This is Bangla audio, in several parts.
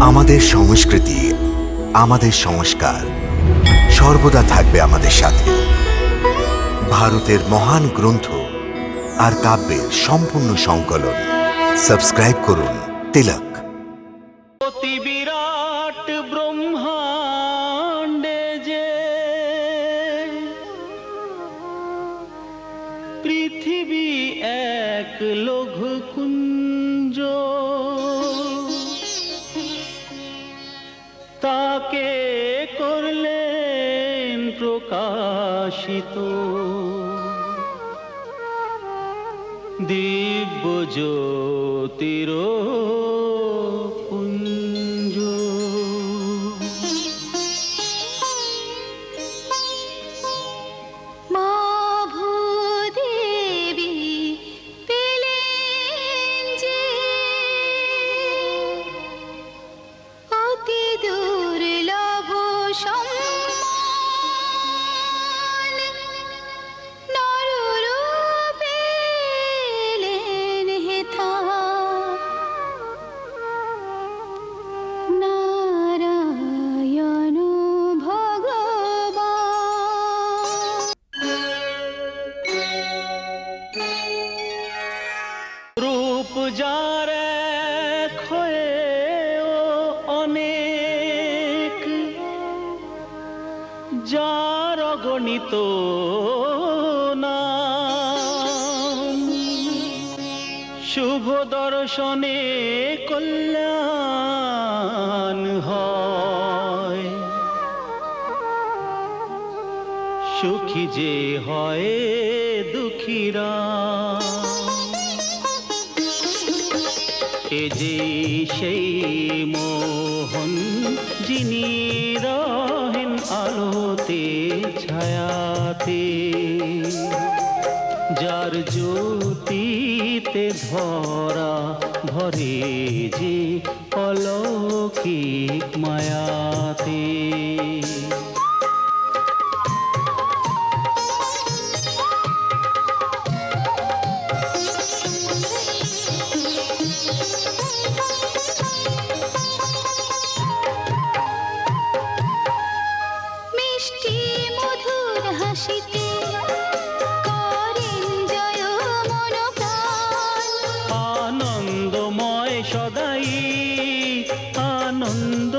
আমাদের সংস্কৃতি, আমাদের সংস্কার সর্বদা থাকবে আমাদের সাথে। ভারতের মহান গ্রন্থ আর কাব্যের সম্পূর্ণ সংকলন। সাবস্ক্রাইব করুন তিলক। বিরাট ব্রহ্মাণ্ডে যে পৃথিবী এক করলেন প্রকাশিত। দিব্য জ্যোতির যার অগণিত শুভ দর্শনে কল্যাণ হয়। সুখী যে হয় দুঃখীরা। এ যে সেই মোহন, যিনি রহেন আলোতে, ছায়াতে। যার জ্যোতিতে ধরা ভরে যে অলৌকিক মায়াতে। আনন্দময় আনন্দ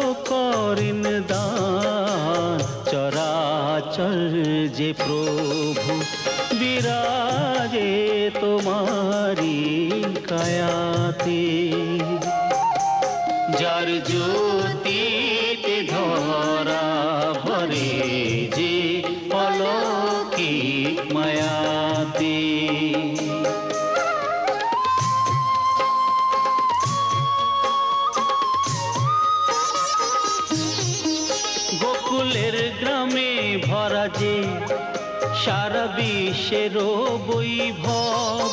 চরাচর যে প্রভু বিরাজে তোমারি কায়াতে। যার জ্যোতিতে ভরা যে সারা বিশ্বের বৈভব।